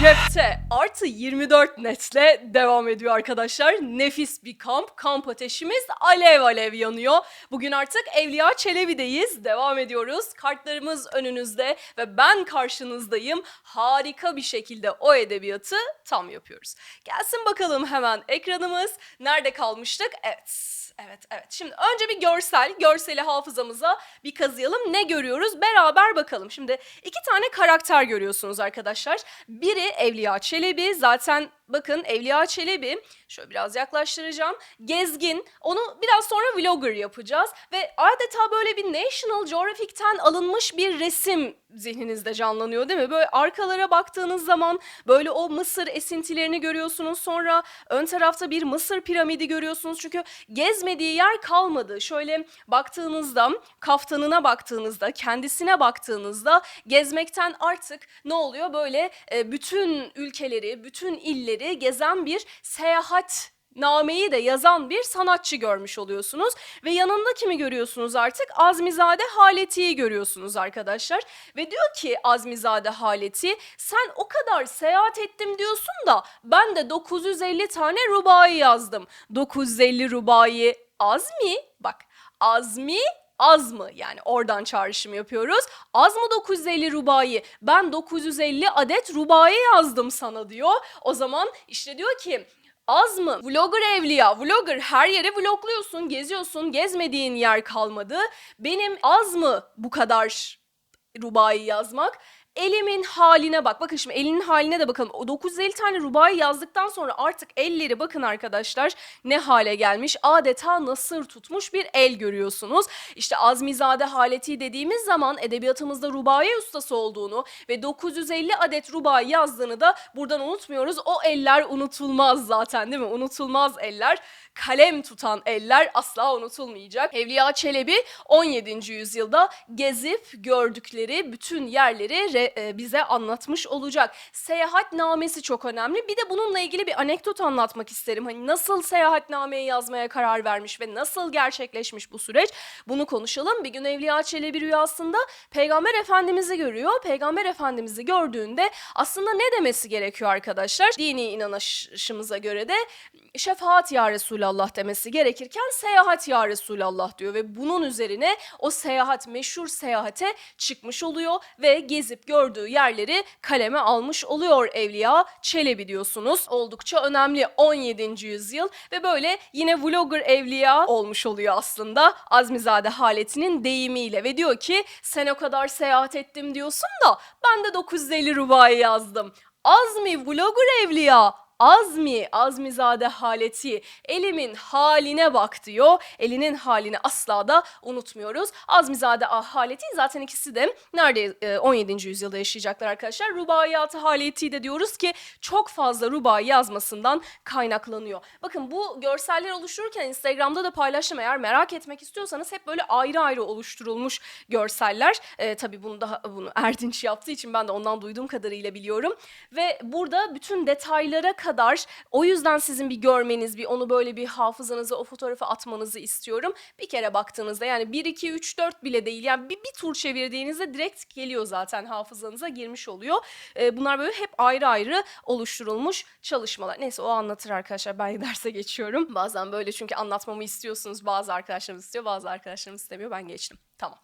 Cepte artı 24 netle devam ediyor arkadaşlar. Nefis bir kamp. Kamp ateşimiz alev alev yanıyor. Bugün artık Evliya Çelebi'deyiz. Devam ediyoruz. Kartlarımız önünüzde ve ben karşınızdayım. Harika bir şekilde o edebiyatı tam yapıyoruz. Gelsin bakalım hemen ekranımız. Nerede kalmıştık? Evet. Evet, evet. Şimdi önce bir görsel, görseli hafızamıza bir kazıyalım. Ne görüyoruz? Beraber bakalım. Şimdi iki tane karakter görüyorsunuz arkadaşlar. Biri Evliya Çelebi. Zaten bakın Evliya Çelebi, şöyle biraz yaklaştıracağım. Gezgin. Onu biraz sonra vlogger yapacağız. Ve adeta böyle bir National Geographic'ten alınmış bir resim zihninizde canlanıyor değil mi? Böyle arkalara baktığınız zaman böyle o Mısır esintilerini görüyorsunuz. Sonra ön tarafta bir Mısır piramidi görüyorsunuz. Çünkü gezmediği yer kalmadı. Şöyle baktığınızda, kaftanına baktığınızda, kendisine baktığınızda gezmekten artık ne oluyor? Böyle e, bütün ülkeleri, bütün illeri gezen bir seyahat nameyi de yazan bir sanatçı görmüş oluyorsunuz. Ve yanında kimi görüyorsunuz artık? Azmizade Haleti'yi görüyorsunuz arkadaşlar. Ve diyor ki Azmizade Haleti sen o kadar seyahat ettim diyorsun da ben de 950 tane rubai yazdım. 950 rubai az mı? Bak az mı? Az mı? Yani oradan çağrışım yapıyoruz. Az mı 950 rubayı? Ben 950 adet rubayı yazdım sana diyor. O zaman işte diyor ki Az mı? Vlogger evliya. Vlogger her yere vlogluyorsun, geziyorsun, gezmediğin yer kalmadı. Benim az mı bu kadar rubayı yazmak? Elimin haline bak. Bakın şimdi elinin haline de bakalım. O 950 tane rubayı yazdıktan sonra artık elleri bakın arkadaşlar ne hale gelmiş. Adeta nasır tutmuş bir el görüyorsunuz. İşte Azmizade haleti dediğimiz zaman edebiyatımızda rubaye ustası olduğunu ve 950 adet rubayı yazdığını da buradan unutmuyoruz. O eller unutulmaz zaten değil mi? Unutulmaz eller. Kalem tutan eller asla unutulmayacak. Evliya Çelebi 17. yüzyılda gezip gördükleri bütün yerleri e, bize anlatmış olacak. Seyahatnamesi çok önemli. Bir de bununla ilgili bir anekdot anlatmak isterim. Hani nasıl seyahatnameyi yazmaya karar vermiş ve nasıl gerçekleşmiş bu süreç? Bunu konuşalım. Bir gün Evliya Çelebi rüyasında Peygamber Efendimiz'i görüyor. Peygamber Efendimiz'i gördüğünde aslında ne demesi gerekiyor arkadaşlar? Dini inanışımıza göre de şefaat ya Resulallah demesi gerekirken seyahat ya Resulallah diyor ve bunun üzerine o seyahat meşhur seyahate çıkmış oluyor ve gezip gördüğü yerleri kaleme almış oluyor Evliya Çelebi diyorsunuz. Oldukça önemli 17. yüzyıl ve böyle yine vlogger evliya olmuş oluyor aslında Azmizade Haleti'nin deyimiyle ve diyor ki sen o kadar seyahat ettim diyorsun da ben de 950 rubayı yazdım. Azmi vlogger evliya Azmi, Azmizade haleti, elimin haline bak diyor. Elinin halini asla da unutmuyoruz. Azmizade haleti zaten ikisi de nerede e, 17. yüzyılda yaşayacaklar arkadaşlar. Rubaiyatı haleti de diyoruz ki çok fazla rubai yazmasından kaynaklanıyor. Bakın bu görseller oluştururken Instagram'da da paylaştım. Eğer merak etmek istiyorsanız hep böyle ayrı ayrı oluşturulmuş görseller. E, tabii bunu daha bunu Erdinç yaptığı için ben de ondan duyduğum kadarıyla biliyorum. Ve burada bütün detaylara o yüzden sizin bir görmeniz, bir onu böyle bir hafızanıza o fotoğrafı atmanızı istiyorum. Bir kere baktığınızda yani 1, 2, 3, 4 bile değil yani bir, bir tur çevirdiğinizde direkt geliyor zaten hafızanıza girmiş oluyor. Ee, bunlar böyle hep ayrı ayrı oluşturulmuş çalışmalar. Neyse o anlatır arkadaşlar ben derse geçiyorum. Bazen böyle çünkü anlatmamı istiyorsunuz bazı arkadaşlarımız istiyor bazı arkadaşlarımız istemiyor ben geçtim. Tamam.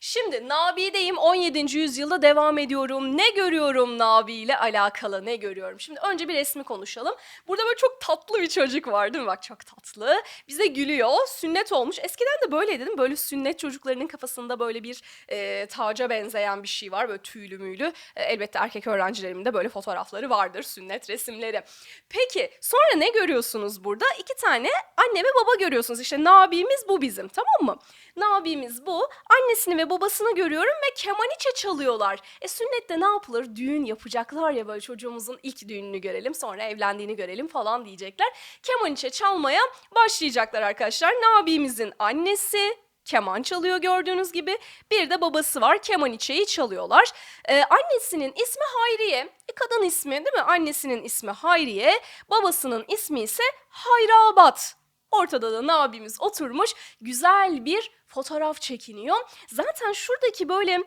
Şimdi Nabi'deyim 17. yüzyılda devam ediyorum. Ne görüyorum Nabi ile alakalı ne görüyorum? Şimdi önce bir resmi konuşalım. Burada böyle çok tatlı bir çocuk var değil mi? Bak çok tatlı. Bize gülüyor. Sünnet olmuş. Eskiden de böyleydi değil? Böyle sünnet çocuklarının kafasında böyle bir e, taca benzeyen bir şey var. Böyle tüylü müylü. E, elbette erkek öğrencilerimin de böyle fotoğrafları vardır. Sünnet resimleri. Peki sonra ne görüyorsunuz burada? İki tane anne ve baba görüyorsunuz. İşte Nabi'miz bu bizim tamam mı? Nabi'miz bu. Annesini ve babasını görüyorum ve kemaniçe çalıyorlar. E sünnette ne yapılır? Düğün yapacaklar ya böyle çocuğumuzun ilk düğününü görelim sonra evlendiğini görelim falan diyecekler. Kemaniçe çalmaya başlayacaklar arkadaşlar. Nabi'mizin annesi, keman çalıyor gördüğünüz gibi. Bir de babası var kemaniçeyi çalıyorlar. Ee, annesinin ismi Hayriye. E, kadın ismi değil mi? Annesinin ismi Hayriye. Babasının ismi ise Hayrabat. Ortada da Nabi'miz oturmuş güzel bir fotoğraf çekiniyor. Zaten şuradaki böyle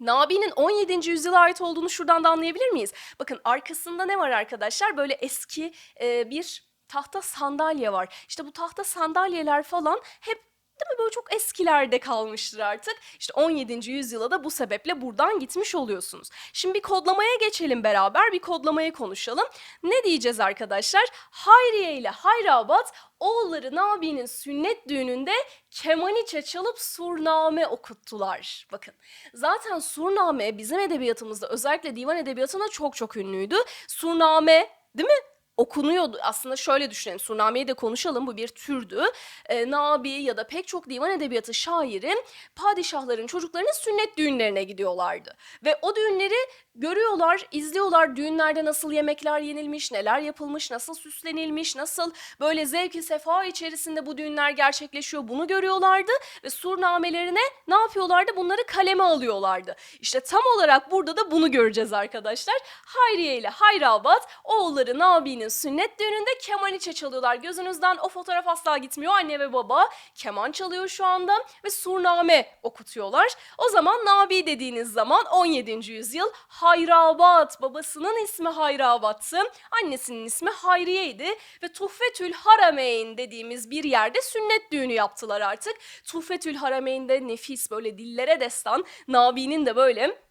Nabi'nin 17. yüzyıla ait olduğunu şuradan da anlayabilir miyiz? Bakın arkasında ne var arkadaşlar? Böyle eski e, bir tahta sandalye var. İşte bu tahta sandalyeler falan hep Değil mi? Böyle çok eskilerde kalmıştır artık. İşte 17. yüzyıla da bu sebeple buradan gitmiş oluyorsunuz. Şimdi bir kodlamaya geçelim beraber. Bir kodlamayı konuşalım. Ne diyeceğiz arkadaşlar? Hayriye ile Hayrabat oğulları Nabi'nin sünnet düğününde kemaniçe çalıp surname okuttular. Bakın zaten surname bizim edebiyatımızda özellikle divan edebiyatında çok çok ünlüydü. Surname değil mi? Okunuyordu. Aslında şöyle düşünelim. Surname'yi de konuşalım. Bu bir türdü. E, Nabi ya da pek çok divan edebiyatı şairi padişahların çocuklarının sünnet düğünlerine gidiyorlardı. Ve o düğünleri görüyorlar, izliyorlar. Düğünlerde nasıl yemekler yenilmiş, neler yapılmış, nasıl süslenilmiş, nasıl böyle zevki sefa içerisinde bu düğünler gerçekleşiyor. Bunu görüyorlardı ve surnamelerine ne yapıyorlardı? Bunları kaleme alıyorlardı. İşte tam olarak burada da bunu göreceğiz arkadaşlar. Hayriye ile Hayrabat oğulları Nabi'nin sünnet düğününde kemaniçe çalıyorlar. Gözünüzden o fotoğraf asla gitmiyor. Anne ve baba keman çalıyor şu anda ve surname okutuyorlar. O zaman Nabi dediğiniz zaman 17. yüzyıl Hayrabat. Babasının ismi Hayrabat'tı. Annesinin ismi Hayriye'ydi ve Tuhfetül Harameyn dediğimiz bir yerde sünnet düğünü yaptılar artık. Tuhfetül Harameyn'de nefis böyle dillere destan Nabi'nin de böyle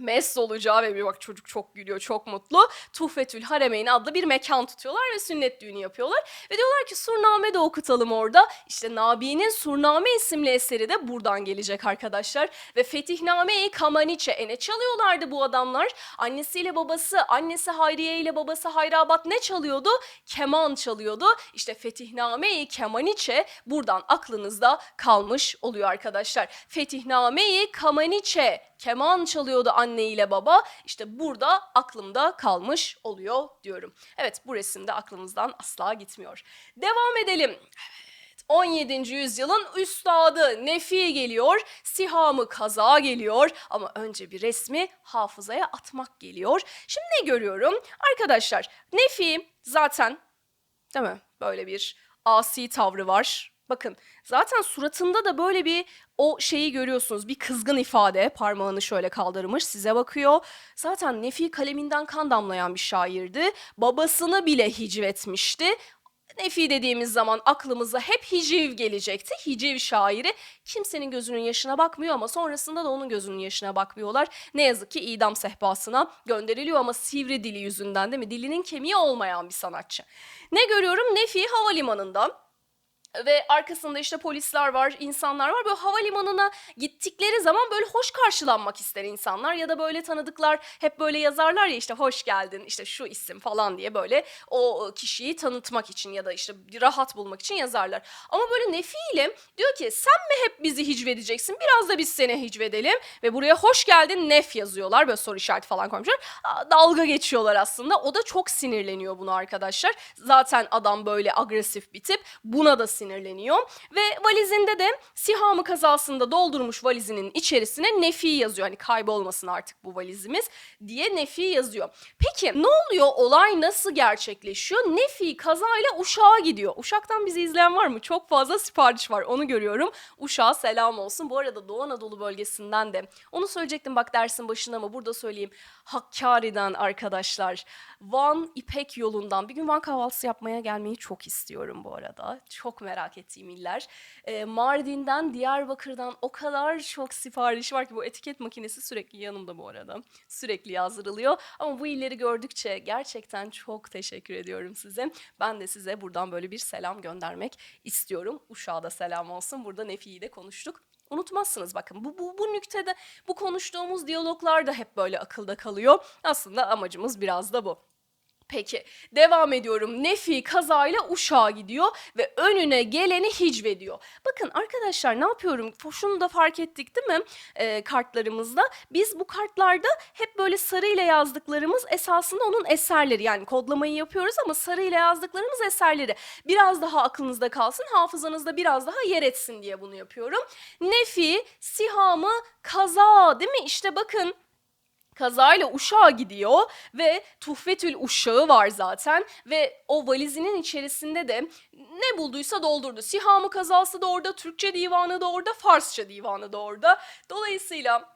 mest olacağı ve bir bak çocuk çok gülüyor, çok mutlu. Tuhfetül Haremeyn adlı bir mekan tutuyorlar ve sünnet düğünü yapıyorlar. Ve diyorlar ki Surname de okutalım orada. İşte Nabi'nin Surname isimli eseri de buradan gelecek arkadaşlar. Ve Fetihname-i Kamaniçe. E ne çalıyorlardı bu adamlar? Annesiyle babası, annesi Hayriye ile babası Hayrabat ne çalıyordu? Keman çalıyordu. İşte Fetihname-i Kamaniçe buradan aklınızda kalmış oluyor arkadaşlar. Fetihname-i Kamaniçe keman çalıyordu anne ile baba. İşte burada aklımda kalmış oluyor diyorum. Evet bu resimde aklımızdan asla gitmiyor. Devam edelim. Evet, 17. yüzyılın üstadı Nefi geliyor, Sihamı Kaza geliyor ama önce bir resmi hafızaya atmak geliyor. Şimdi ne görüyorum? Arkadaşlar Nefi zaten değil mi böyle bir asi tavrı var. Bakın zaten suratında da böyle bir o şeyi görüyorsunuz. Bir kızgın ifade. Parmağını şöyle kaldırmış size bakıyor. Zaten Nefi kaleminden kan damlayan bir şairdi. Babasını bile hicvetmişti. Nefi dediğimiz zaman aklımıza hep hiciv gelecekti. Hiciv şairi kimsenin gözünün yaşına bakmıyor ama sonrasında da onun gözünün yaşına bakmıyorlar. Ne yazık ki idam sehpasına gönderiliyor ama sivri dili yüzünden değil mi? Dilinin kemiği olmayan bir sanatçı. Ne görüyorum? Nefi havalimanında ve arkasında işte polisler var, insanlar var. Böyle havalimanına gittikleri zaman böyle hoş karşılanmak ister insanlar ya da böyle tanıdıklar hep böyle yazarlar ya işte hoş geldin işte şu isim falan diye böyle o kişiyi tanıtmak için ya da işte rahat bulmak için yazarlar. Ama böyle Nefi ile diyor ki sen mi hep bizi hicvedeceksin biraz da biz seni hicvedelim ve buraya hoş geldin Nef yazıyorlar böyle soru işareti falan koymuşlar. Dalga geçiyorlar aslında o da çok sinirleniyor bunu arkadaşlar. Zaten adam böyle agresif bir tip buna da sinirleniyor. Ve valizinde de Sihamı kazasında doldurmuş valizinin içerisine Nefi yazıyor. Hani kaybolmasın artık bu valizimiz diye Nefi yazıyor. Peki ne oluyor? Olay nasıl gerçekleşiyor? Nefi kazayla Uşak'a gidiyor. Uşak'tan bizi izleyen var mı? Çok fazla sipariş var. Onu görüyorum. Uşak'a selam olsun. Bu arada Doğu Anadolu bölgesinden de onu söyleyecektim bak dersin başında ama burada söyleyeyim. Hakkari'den arkadaşlar. Van İpek yolundan bir gün Van kahvaltısı yapmaya gelmeyi çok istiyorum bu arada. Çok merak ettiğim iller. Ee, Mardin'den, Diyarbakır'dan o kadar çok sipariş var ki bu etiket makinesi sürekli yanımda bu arada. Sürekli yazdırılıyor. Ama bu illeri gördükçe gerçekten çok teşekkür ediyorum size. Ben de size buradan böyle bir selam göndermek istiyorum. Uşağa da selam olsun. Burada Nefi'yi de konuştuk. Unutmazsınız bakın bu, bu, bu nüktede bu konuştuğumuz diyaloglar da hep böyle akılda kalıyor. Aslında amacımız biraz da bu. Peki devam ediyorum. Nefi kazayla Uşak'a gidiyor ve önüne geleni hicvediyor. Bakın arkadaşlar ne yapıyorum? Şunu da fark ettik değil mi e, kartlarımızda? Biz bu kartlarda hep böyle sarıyla yazdıklarımız esasında onun eserleri. Yani kodlamayı yapıyoruz ama sarıyla yazdıklarımız eserleri. Biraz daha aklınızda kalsın, hafızanızda biraz daha yer etsin diye bunu yapıyorum. Nefi, Sihamı, kaza değil mi? İşte bakın kazayla uşağa gidiyor ve Tuhfetül uşağı var zaten ve o valizinin içerisinde de ne bulduysa doldurdu. Sihamı kazası da orada, Türkçe divanı da orada, Farsça divanı da orada. Dolayısıyla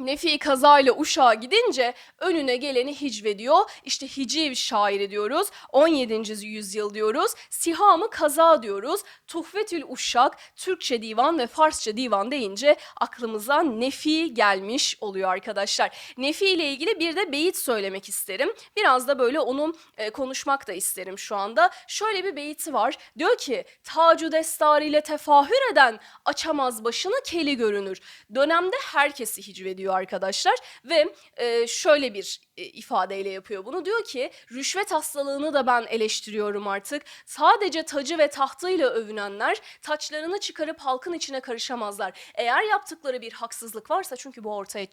Nefi kazayla uşağa gidince önüne geleni hicvediyor. İşte hiciv şairi diyoruz. 17. yüzyıl diyoruz. Sihamı kaza diyoruz. Tuhfetül Uşşak, Türkçe divan ve Farsça divan deyince aklımıza Nefi gelmiş oluyor arkadaşlar. Nefi ile ilgili bir de beyit söylemek isterim. Biraz da böyle onu e, konuşmak da isterim şu anda. Şöyle bir beyti var. Diyor ki tacu destar ile tefahür eden açamaz başını keli görünür. Dönemde herkesi hicvediyor arkadaşlar ve e, şöyle bir e, ifadeyle yapıyor bunu. Diyor ki rüşvet hastalığını da ben eleştiriyorum artık. Sadece tacı ve tahtıyla övünenler taçlarını çıkarıp halkın içine karışamazlar. Eğer yaptıkları bir haksızlık varsa çünkü bu ortaya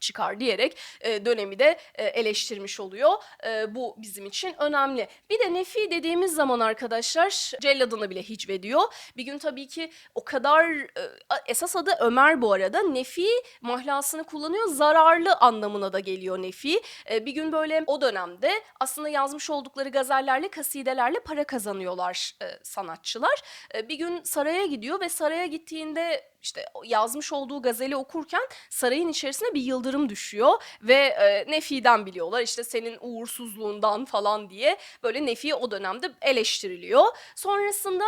çıkar diyerek e, dönemi de e, eleştirmiş oluyor. E, bu bizim için önemli. Bir de Nefi dediğimiz zaman arkadaşlar celladını bile hicvediyor. Bir gün tabii ki o kadar e, esas adı Ömer bu arada. Nefi mahlasını kullanıyor. Zararlı anlamına da geliyor Nefi. E, bir gün böyle o dönemde aslında yazmış oldukları gazellerle, kasidelerle para kazanıyorlar e, sanatçılar. E, bir gün saraya gidiyor ve saraya gittiğinde işte yazmış olduğu gazeli okurken sarayın içerisine bir yıldırım düşüyor ve e, Nefi'den biliyorlar işte senin uğursuzluğundan falan diye böyle Nefi o dönemde eleştiriliyor. Sonrasında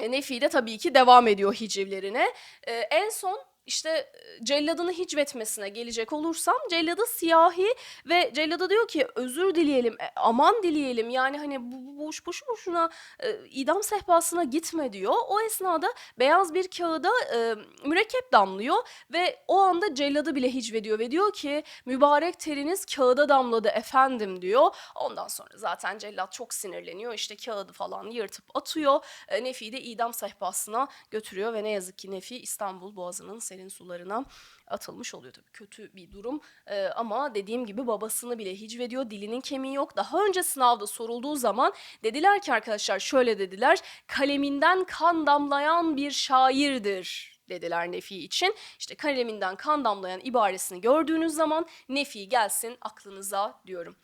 e, Nefi de tabii ki devam ediyor hicivlerine. E, en son işte e, celladını hicvetmesine gelecek olursam celladı siyahi ve cellada diyor ki özür dileyelim e, aman dileyelim yani hani bu, bu boş boşu boşuna e, idam sehpasına gitme diyor. O esnada beyaz bir kağıda e, mürekkep damlıyor ve o anda celladı bile hicvediyor ve diyor ki mübarek teriniz kağıda damladı efendim diyor. Ondan sonra zaten cellat çok sinirleniyor işte kağıdı falan yırtıp atıyor. E, Nefi'yi de idam sehpasına götürüyor ve ne yazık ki Nefi İstanbul Boğazı'nın serin sularına atılmış oluyor tabii kötü bir durum Ee, ama dediğim gibi babasını bile hicvediyor dilinin kemiği yok daha önce sınavda sorulduğu zaman dediler ki arkadaşlar şöyle dediler kaleminden kan damlayan bir şairdir dediler Nefi için. İşte kaleminden kan damlayan ibaresini gördüğünüz zaman Nefi gelsin aklınıza diyorum.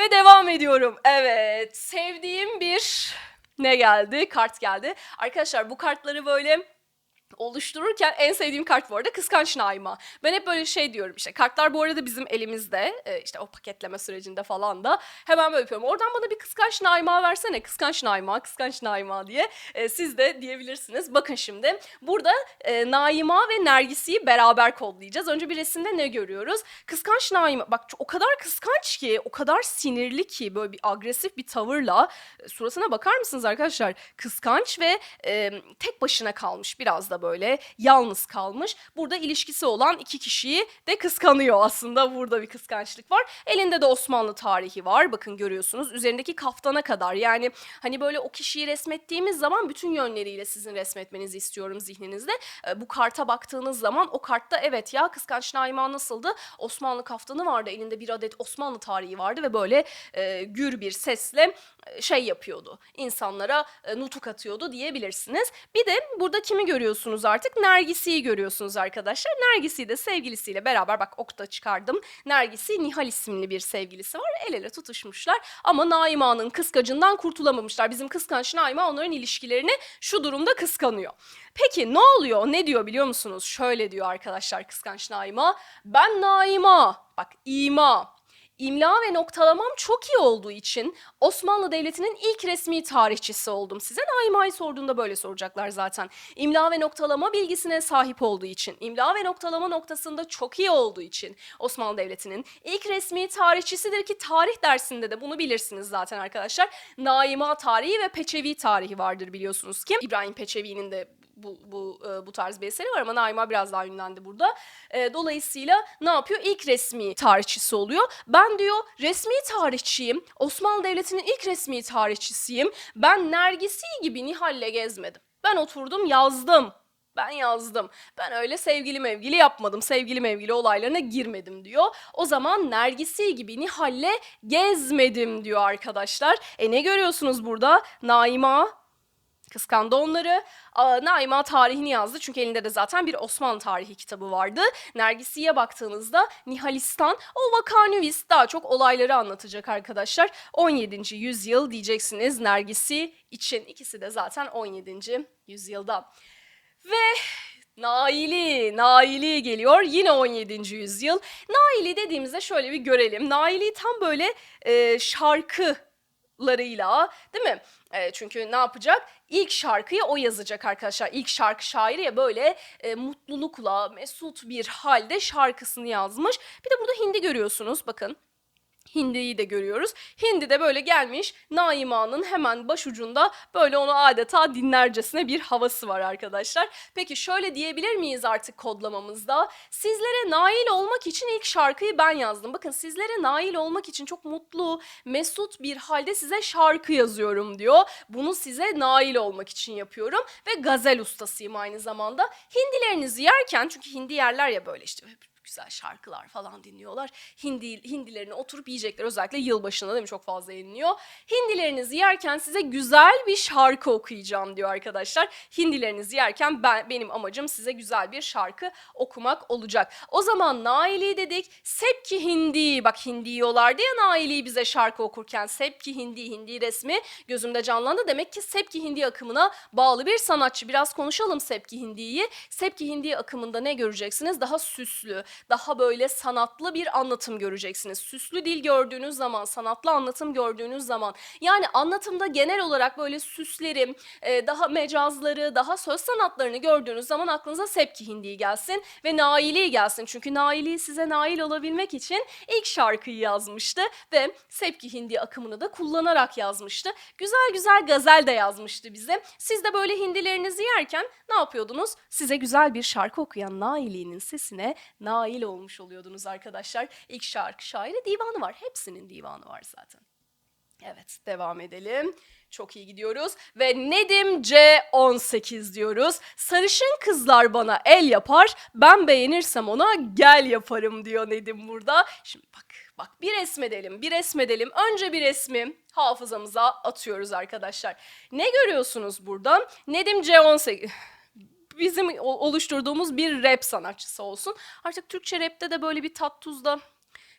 Ve devam ediyorum. Evet, sevdiğim bir ne geldi? Kart geldi. Arkadaşlar bu kartları böyle oluştururken en sevdiğim kart bu arada kıskanç Naima. Ben hep böyle şey diyorum işte kartlar bu arada bizim elimizde e, işte o paketleme sürecinde falan da hemen böyle yapıyorum. Oradan bana bir kıskanç Naima versene kıskanç Naima kıskanç Naima diye e, siz de diyebilirsiniz. Bakın şimdi burada e, Naima ve Nergis'i beraber kodlayacağız. Önce bir resimde ne görüyoruz? Kıskanç Naima bak o kadar kıskanç ki o kadar sinirli ki böyle bir agresif bir tavırla e, suratına bakar mısınız arkadaşlar? Kıskanç ve e, tek başına kalmış biraz da böyle yalnız kalmış. Burada ilişkisi olan iki kişiyi de kıskanıyor aslında. Burada bir kıskançlık var. Elinde de Osmanlı tarihi var. Bakın görüyorsunuz. Üzerindeki kaftana kadar. Yani hani böyle o kişiyi resmettiğimiz zaman bütün yönleriyle sizin resmetmenizi istiyorum zihninizde. E, bu karta baktığınız zaman o kartta evet ya kıskanç Naima nasıldı? Osmanlı kaftanı vardı. Elinde bir adet Osmanlı tarihi vardı ve böyle e, gür bir sesle şey yapıyordu. İnsanlara e, nutuk atıyordu diyebilirsiniz. Bir de burada kimi görüyorsunuz artık? Nergisi'yi görüyorsunuz arkadaşlar. Nergisi de sevgilisiyle beraber bak okta çıkardım. Nergisi Nihal isimli bir sevgilisi var. El ele tutuşmuşlar ama Naima'nın kıskacından kurtulamamışlar. Bizim kıskanç Naima onların ilişkilerini şu durumda kıskanıyor. Peki ne oluyor? Ne diyor biliyor musunuz? Şöyle diyor arkadaşlar kıskanç Naima. Ben Naima, bak ima, İmla ve noktalamam çok iyi olduğu için Osmanlı Devleti'nin ilk resmi tarihçisi oldum. Size Naimayı sorduğunda böyle soracaklar zaten. İmla ve noktalama bilgisine sahip olduğu için, imla ve noktalama noktasında çok iyi olduğu için Osmanlı Devleti'nin ilk resmi tarihçisidir ki tarih dersinde de bunu bilirsiniz zaten arkadaşlar. Naima tarihi ve Peçevi tarihi vardır biliyorsunuz ki. İbrahim Peçevi'nin de bu, bu, e, bu tarz bir eseri var ama Naima biraz daha ünlendi burada. E, dolayısıyla ne yapıyor? İlk resmi tarihçisi oluyor. Ben diyor resmi tarihçiyim. Osmanlı Devleti'nin ilk resmi tarihçisiyim. Ben Nergisi gibi Nihal'le gezmedim. Ben oturdum yazdım. Ben yazdım. Ben öyle sevgili mevgili yapmadım. Sevgili mevgili olaylarına girmedim diyor. O zaman Nergisi gibi Nihal'le gezmedim diyor arkadaşlar. E ne görüyorsunuz burada? Naima Kıskandı onları. Naima tarihini yazdı çünkü elinde de zaten bir Osmanlı tarihi kitabı vardı. Nergisi'ye baktığınızda Nihalistan o Vakanüvis daha çok olayları anlatacak arkadaşlar. 17. yüzyıl diyeceksiniz Nergisi için. ikisi de zaten 17. yüzyılda. Ve Naili, Naili geliyor. Yine 17. yüzyıl. Naili dediğimizde şöyle bir görelim. Naili tam böyle e, şarkılarıyla değil mi? E, çünkü ne yapacak? İlk şarkıyı o yazacak arkadaşlar. İlk şarkı şairi ya böyle e, mutlulukla, mesut bir halde şarkısını yazmış. Bir de burada hindi görüyorsunuz bakın. Hindi'yi de görüyoruz. Hindi de böyle gelmiş Naima'nın hemen başucunda böyle onu adeta dinlercesine bir havası var arkadaşlar. Peki şöyle diyebilir miyiz artık kodlamamızda? Sizlere nail olmak için ilk şarkıyı ben yazdım. Bakın sizlere nail olmak için çok mutlu, mesut bir halde size şarkı yazıyorum diyor. Bunu size nail olmak için yapıyorum ve gazel ustasıyım aynı zamanda. Hindilerinizi yerken çünkü hindi yerler ya böyle işte güzel şarkılar falan dinliyorlar. Hindi hindilerini oturup yiyecekler. Özellikle yılbaşında değil mi çok fazla yeniliyor. Hindilerinizi yerken size güzel bir şarkı okuyacağım diyor arkadaşlar. Hindilerinizi yerken ben benim amacım size güzel bir şarkı okumak olacak. O zaman Naili dedik. Sepki Hindi. Bak Hindi yiyorlardı ya Naili bize şarkı okurken. Sepki Hindi, Hindi resmi gözümde canlandı. Demek ki Sepki Hindi akımına bağlı bir sanatçı. Biraz konuşalım Sepki Hindi'yi. Sepki Hindi akımında ne göreceksiniz? Daha süslü, daha böyle sanatlı bir anlatım göreceksiniz. Süslü dil gördüğünüz zaman, sanatlı anlatım gördüğünüz zaman yani anlatımda genel olarak böyle süslerim, e, daha mecazları, daha söz sanatlarını gördüğünüz zaman aklınıza Sepki Hindi gelsin ve Naili gelsin. Çünkü Naili size nail olabilmek için ilk şarkıyı yazmıştı ve Sepki Hindi akımını da kullanarak yazmıştı. Güzel güzel gazel de yazmıştı bize. Siz de böyle hindilerinizi yerken ne yapıyordunuz? Size güzel bir şarkı okuyan Naili'nin sesine nail olmuş oluyordunuz arkadaşlar. İlk şarkı şairi divanı var. Hepsinin divanı var zaten. Evet devam edelim. Çok iyi gidiyoruz. Ve Nedim C18 diyoruz. Sarışın kızlar bana el yapar. Ben beğenirsem ona gel yaparım diyor Nedim burada. Şimdi bak bak bir resmedelim bir resmedelim. Önce bir resmi hafızamıza atıyoruz arkadaşlar. Ne görüyorsunuz burada? Nedim C18 bizim oluşturduğumuz bir rap sanatçısı olsun. Artık Türkçe rapte de böyle bir tat tuzda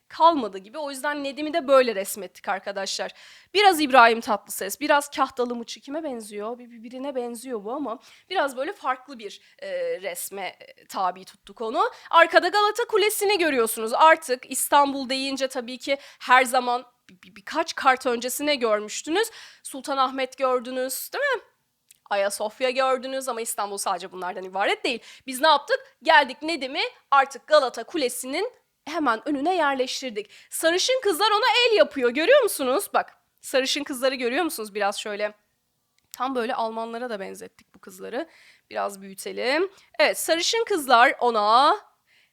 kalmadı gibi. O yüzden Nedim'i de böyle resmettik arkadaşlar. Biraz İbrahim Tatlıses, biraz Kahtalı Mıçı kime benziyor? Bir- birine benziyor bu ama biraz böyle farklı bir e, resme e, tabi tuttuk onu. Arkada Galata Kulesi'ni görüyorsunuz. Artık İstanbul deyince tabii ki her zaman bir- bir- birkaç kart öncesine görmüştünüz. Sultanahmet gördünüz değil mi? Ayasofya gördünüz ama İstanbul sadece bunlardan ibaret değil. Biz ne yaptık? Geldik Nedim'i artık Galata Kulesi'nin hemen önüne yerleştirdik. Sarışın kızlar ona el yapıyor. Görüyor musunuz? Bak sarışın kızları görüyor musunuz? Biraz şöyle tam böyle Almanlara da benzettik bu kızları. Biraz büyütelim. Evet sarışın kızlar ona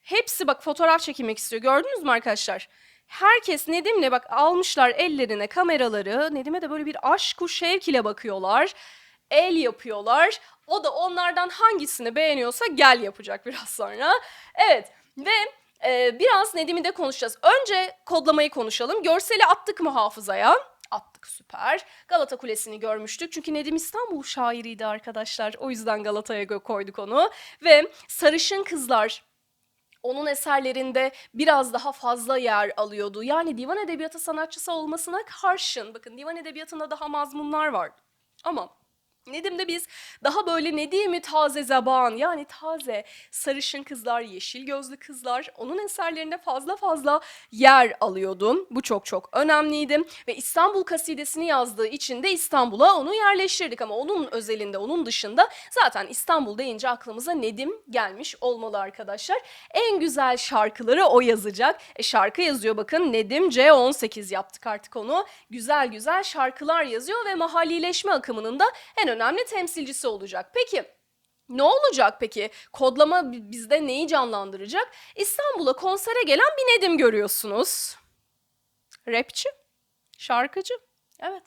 hepsi bak fotoğraf çekilmek istiyor. Gördünüz mü arkadaşlar? Herkes Nedim'le bak almışlar ellerine kameraları. Nedim'e de böyle bir aşk şevk ile bakıyorlar el yapıyorlar. O da onlardan hangisini beğeniyorsa gel yapacak biraz sonra. Evet ve e, biraz Nedim'i de konuşacağız. Önce kodlamayı konuşalım. Görseli attık mı hafızaya? Attık süper. Galata Kulesi'ni görmüştük. Çünkü Nedim İstanbul şairiydi arkadaşlar. O yüzden Galata'ya koyduk onu. Ve Sarışın Kızlar onun eserlerinde biraz daha fazla yer alıyordu. Yani divan edebiyatı sanatçısı olmasına karşın, bakın divan edebiyatında daha mazmunlar var. Ama Nedim'de biz daha böyle Nedim'i taze zaban yani taze sarışın kızlar, yeşil gözlü kızlar onun eserlerinde fazla fazla yer alıyordu. Bu çok çok önemliydi ve İstanbul kasidesini yazdığı için de İstanbul'a onu yerleştirdik ama onun özelinde onun dışında zaten İstanbul deyince aklımıza Nedim gelmiş olmalı arkadaşlar. En güzel şarkıları o yazacak. E şarkı yazıyor bakın Nedim C18 yaptık artık onu. Güzel güzel şarkılar yazıyor ve mahallileşme akımının da en önemli temsilcisi olacak. Peki ne olacak peki? Kodlama bi- bizde neyi canlandıracak? İstanbul'a konsere gelen bir Nedim görüyorsunuz. Rapçi, şarkıcı. Evet.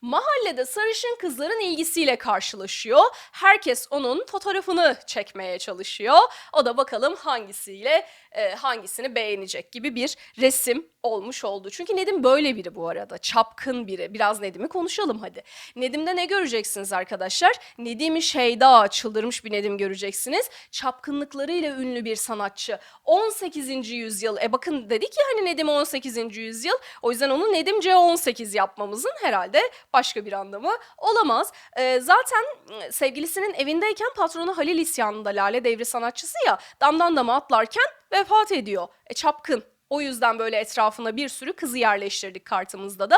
Mahallede sarışın kızların ilgisiyle karşılaşıyor. Herkes onun fotoğrafını çekmeye çalışıyor. O da bakalım hangisiyle e, hangisini beğenecek gibi bir resim olmuş oldu. Çünkü Nedim böyle biri bu arada. Çapkın biri. Biraz Nedim'i konuşalım hadi. Nedim'de ne göreceksiniz arkadaşlar? Nedim Şeyda çıldırmış bir Nedim göreceksiniz. Çapkınlıklarıyla ünlü bir sanatçı. 18. yüzyıl. E bakın dedik ya hani Nedim 18. yüzyıl. O yüzden onu Nedim C18 yapmamızın herhalde başka bir anlamı olamaz. Ee, zaten e, sevgilisinin evindeyken patronu Halil isyanında Lale Devri sanatçısı ya damdan dama atlarken vefat ediyor. E çapkın. O yüzden böyle etrafına bir sürü kızı yerleştirdik kartımızda da.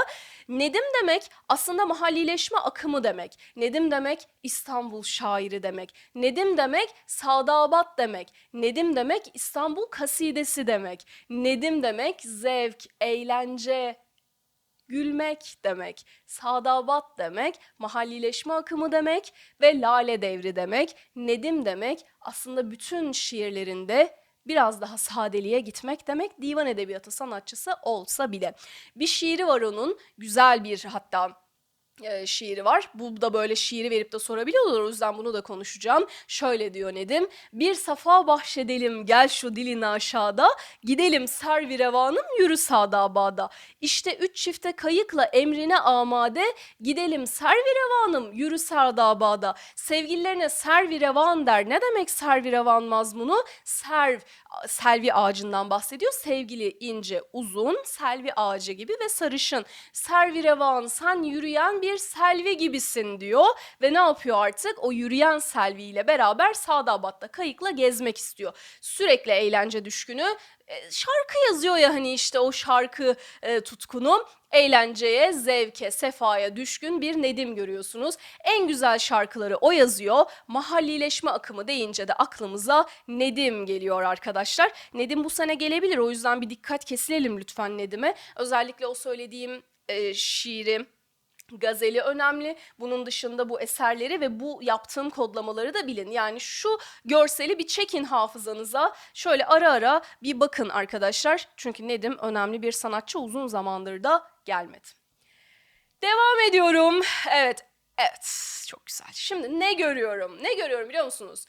Nedim demek aslında mahallileşme akımı demek. Nedim demek İstanbul şairi demek. Nedim demek Sadabat demek. Nedim demek İstanbul kasidesi demek. Nedim demek zevk, eğlence, gülmek demek, sadabat demek, mahallileşme akımı demek ve lale devri demek, nedim demek aslında bütün şiirlerinde biraz daha sadeliğe gitmek demek divan edebiyatı sanatçısı olsa bile. Bir şiiri var onun güzel bir hatta e, şiiri var. Bu da böyle şiiri verip de sorabiliyorlar. O yüzden bunu da konuşacağım. Şöyle diyor Nedim. Bir safa bahşedelim gel şu dilin aşağıda. Gidelim servi revanım yürü sağda bağda. İşte üç çifte kayıkla emrine amade. Gidelim servi revanım yürü sağda bağda. Sevgililerine servi revan der. Ne demek servi revan mazmunu? Serv, selvi ağacından bahsediyor. Sevgili ince, uzun, selvi ağacı gibi ve sarışın. Servi revan sen yürüyen bir selvi gibisin diyor ve ne yapıyor artık? O yürüyen selvi ile beraber Sadabat'ta kayıkla gezmek istiyor. Sürekli eğlence düşkünü. E, Şarkı yazıyor ya hani işte o şarkı e, tutkunu eğlenceye, zevke, sefaya düşkün bir Nedim görüyorsunuz. En güzel şarkıları o yazıyor. Mahallileşme akımı deyince de aklımıza Nedim geliyor arkadaşlar. Nedim bu sene gelebilir o yüzden bir dikkat kesilelim lütfen Nedim'e. Özellikle o söylediğim e, şiiri Gazeli önemli. Bunun dışında bu eserleri ve bu yaptığım kodlamaları da bilin. Yani şu görseli bir çekin hafızanıza. Şöyle ara ara bir bakın arkadaşlar. Çünkü Nedim önemli bir sanatçı uzun zamandır da gelmedi. Devam ediyorum. Evet, evet çok güzel. Şimdi ne görüyorum? Ne görüyorum biliyor musunuz?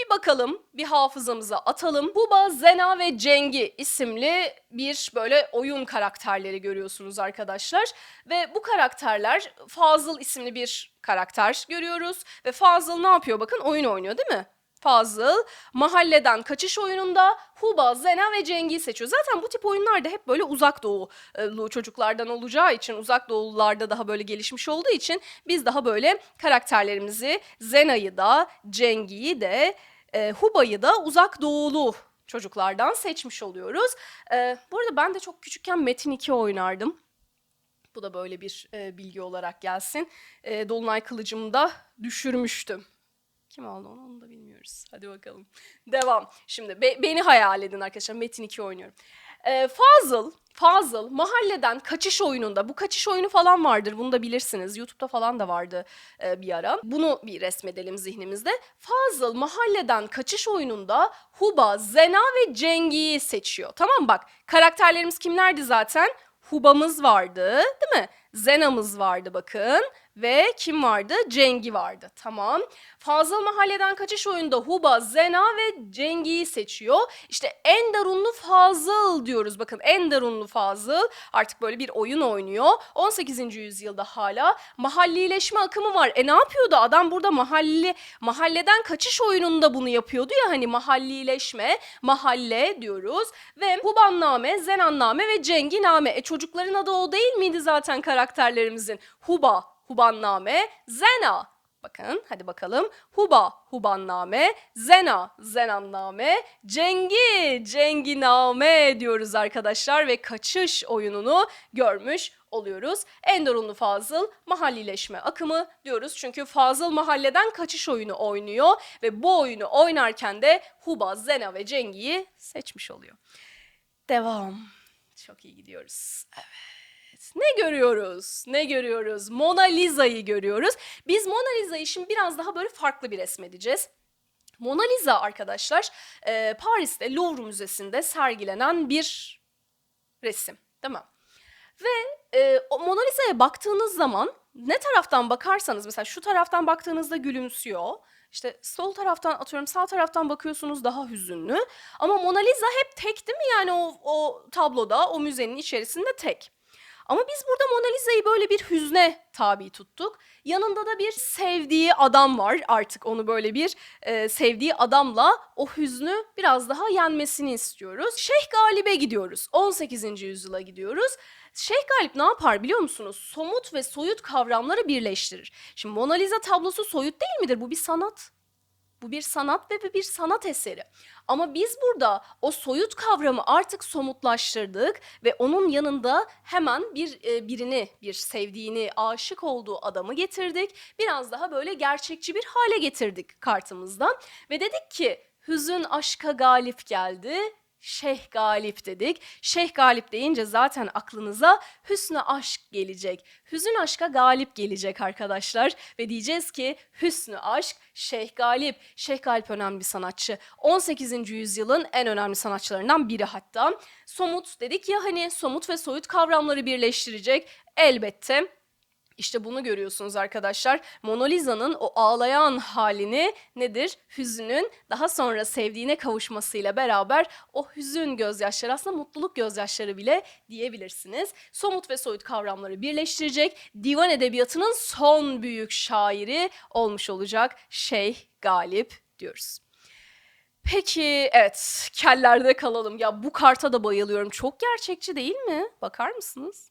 Bir bakalım, bir hafızamıza atalım. Buba, Zena ve Cengi isimli bir böyle oyun karakterleri görüyorsunuz arkadaşlar. Ve bu karakterler Fazıl isimli bir karakter görüyoruz. Ve Fazıl ne yapıyor bakın oyun oynuyor değil mi? Fazıl mahalleden kaçış oyununda Huba, Zena ve Cengi'yi seçiyor. Zaten bu tip oyunlar da hep böyle uzak doğulu çocuklardan olacağı için, uzak doğulularda daha böyle gelişmiş olduğu için biz daha böyle karakterlerimizi Zena'yı da, Cengi'yi de, e, Huba'yı da uzak doğulu çocuklardan seçmiş oluyoruz. E, bu arada ben de çok küçükken Metin 2 oynardım. Bu da böyle bir e, bilgi olarak gelsin. E, Dolunay kılıcımı da düşürmüştüm. Kim aldı onu onu da bilmiyoruz. Hadi bakalım. Devam. Şimdi be- beni hayal edin arkadaşlar. Metin 2 oynuyorum. Ee, Fazıl, Fazıl mahalleden kaçış oyununda, bu kaçış oyunu falan vardır bunu da bilirsiniz. YouTube'da falan da vardı e, bir ara. Bunu bir resmedelim zihnimizde. Fazıl mahalleden kaçış oyununda Huba, Zena ve Cengi'yi seçiyor. Tamam bak karakterlerimiz kimlerdi zaten? Huba'mız vardı değil mi? Zena'mız vardı bakın ve kim vardı? Cengi vardı. Tamam. Fazıl Mahalle'den kaçış oyunda Huba, Zena ve Cengi'yi seçiyor. İşte Enderunlu Fazıl diyoruz. Bakın Enderunlu Fazıl artık böyle bir oyun oynuyor. 18. yüzyılda hala mahallileşme akımı var. E ne yapıyordu? Adam burada mahalli mahalleden kaçış oyununda bunu yapıyordu ya hani mahallileşme, mahalle diyoruz ve Hubanname, Zenanname ve Cenginame. E çocukların adı o değil miydi zaten karakterlerimizin? Huba, Hubanname, Zena. Bakın hadi bakalım. Huba, Hubanname, Zena, Zenanname, Cengi, Cenginame diyoruz arkadaşlar ve kaçış oyununu görmüş oluyoruz. Endorunlu Fazıl mahallileşme akımı diyoruz. Çünkü Fazıl mahalleden kaçış oyunu oynuyor ve bu oyunu oynarken de Huba, Zena ve Cengi'yi seçmiş oluyor. Devam. Çok iyi gidiyoruz. Evet. Ne görüyoruz? Ne görüyoruz? Mona Lisa'yı görüyoruz. Biz Mona Lisa'yı şimdi biraz daha böyle farklı bir resmedeceğiz. Mona Lisa arkadaşlar e, Paris'te Louvre Müzesi'nde sergilenen bir resim. Değil mi? Ve e, Mona Lisa'ya baktığınız zaman ne taraftan bakarsanız mesela şu taraftan baktığınızda gülümsüyor. işte sol taraftan atıyorum sağ taraftan bakıyorsunuz daha hüzünlü. Ama Mona Lisa hep tek değil mi? Yani o, o tabloda o müzenin içerisinde tek. Ama biz burada Mona Lisa'yı böyle bir hüzne tabi tuttuk. Yanında da bir sevdiği adam var. Artık onu böyle bir e, sevdiği adamla o hüznü biraz daha yenmesini istiyoruz. Şeyh Galip'e gidiyoruz. 18. yüzyıla gidiyoruz. Şeyh Galip ne yapar biliyor musunuz? Somut ve soyut kavramları birleştirir. Şimdi Mona Lisa tablosu soyut değil midir? Bu bir sanat. Bu bir sanat ve bir sanat eseri. Ama biz burada o soyut kavramı artık somutlaştırdık ve onun yanında hemen bir e, birini, bir sevdiğini, aşık olduğu adamı getirdik. Biraz daha böyle gerçekçi bir hale getirdik kartımızdan ve dedik ki hüzün aşka galip geldi. Şeyh Galip dedik. Şeyh Galip deyince zaten aklınıza hüsnü aşk gelecek. Hüzün aşka galip gelecek arkadaşlar. Ve diyeceğiz ki hüsnü aşk Şeyh Galip. Şeyh Galip önemli bir sanatçı. 18. yüzyılın en önemli sanatçılarından biri hatta. Somut dedik ya hani somut ve soyut kavramları birleştirecek. Elbette işte bunu görüyorsunuz arkadaşlar. Mona Lisa'nın o ağlayan halini nedir? Hüzünün daha sonra sevdiğine kavuşmasıyla beraber o hüzün gözyaşları aslında mutluluk gözyaşları bile diyebilirsiniz. Somut ve soyut kavramları birleştirecek divan edebiyatının son büyük şairi olmuş olacak Şeyh Galip diyoruz. Peki evet kellerde kalalım. Ya bu karta da bayılıyorum. Çok gerçekçi değil mi? Bakar mısınız?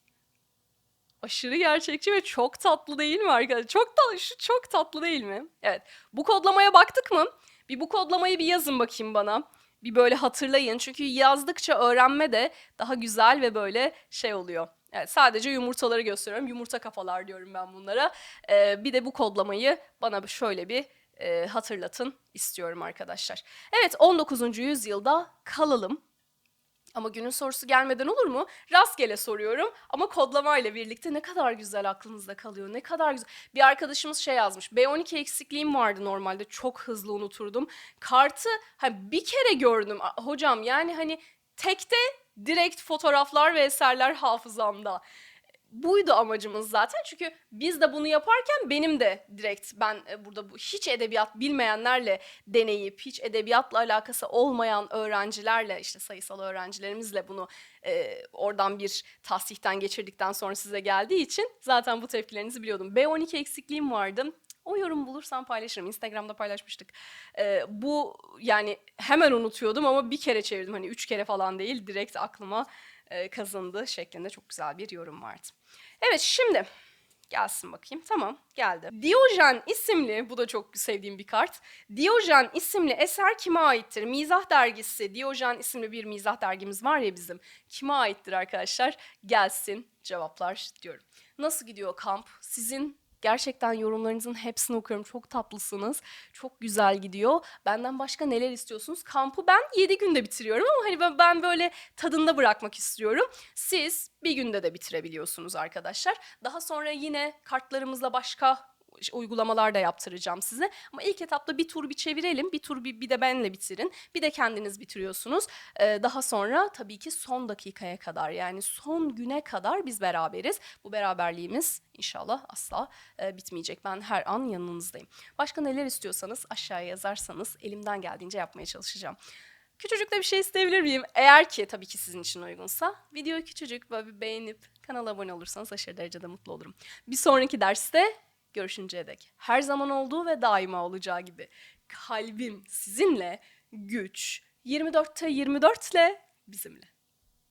Aşırı gerçekçi ve çok tatlı değil mi arkadaşlar? Çok da şu çok tatlı değil mi? Evet. Bu kodlamaya baktık mı? Bir bu kodlamayı bir yazın bakayım bana. Bir böyle hatırlayın. Çünkü yazdıkça öğrenme de daha güzel ve böyle şey oluyor. Evet, sadece yumurtaları gösteriyorum. Yumurta kafalar diyorum ben bunlara. Ee, bir de bu kodlamayı bana şöyle bir e, hatırlatın istiyorum arkadaşlar. Evet 19. yüzyılda kalalım. Ama günün sorusu gelmeden olur mu? Rastgele soruyorum ama kodlamayla birlikte ne kadar güzel aklınızda kalıyor. Ne kadar güzel. Bir arkadaşımız şey yazmış. B12 eksikliğim vardı normalde. Çok hızlı unuturdum. Kartı hani bir kere gördüm. Hocam yani hani tekte direkt fotoğraflar ve eserler hafızamda buydu amacımız zaten. Çünkü biz de bunu yaparken benim de direkt ben e, burada bu hiç edebiyat bilmeyenlerle deneyip hiç edebiyatla alakası olmayan öğrencilerle işte sayısal öğrencilerimizle bunu e, oradan bir tahsihten geçirdikten sonra size geldiği için zaten bu tepkilerinizi biliyordum. B12 eksikliğim vardı. O yorum bulursam paylaşırım. Instagram'da paylaşmıştık. Ee, bu yani hemen unutuyordum ama bir kere çevirdim. Hani üç kere falan değil direkt aklıma e, kazındı şeklinde çok güzel bir yorum vardı. Evet şimdi gelsin bakayım. Tamam geldi. Diyojen isimli, bu da çok sevdiğim bir kart. Diyojen isimli eser kime aittir? Mizah dergisi, Diyojen isimli bir mizah dergimiz var ya bizim. Kime aittir arkadaşlar? Gelsin cevaplar diyorum. Nasıl gidiyor kamp? Sizin Gerçekten yorumlarınızın hepsini okuyorum. Çok tatlısınız. Çok güzel gidiyor. Benden başka neler istiyorsunuz? Kampı ben 7 günde bitiriyorum ama hani ben- ben böyle tadında bırakmak istiyorum. Siz bir günde de bitirebiliyorsunuz arkadaşlar. Daha sonra yine kartlarımızla başka uygulamalar da yaptıracağım size. Ama ilk etapta bir tur bir çevirelim. Bir tur bir, bir de benle bitirin. Bir de kendiniz bitiriyorsunuz. Ee, daha sonra tabii ki son dakikaya kadar yani son güne kadar biz beraberiz. Bu beraberliğimiz inşallah asla e, bitmeyecek. Ben her an yanınızdayım. Başka neler istiyorsanız aşağıya yazarsanız elimden geldiğince yapmaya çalışacağım. Küçücük de bir şey isteyebilir miyim? Eğer ki tabii ki sizin için uygunsa videoyu küçücük böyle bir beğenip kanala abone olursanız aşırı derecede mutlu olurum. Bir sonraki derste görüşünceye dek her zaman olduğu ve daima olacağı gibi kalbim sizinle güç 24'te 24 ile bizimle.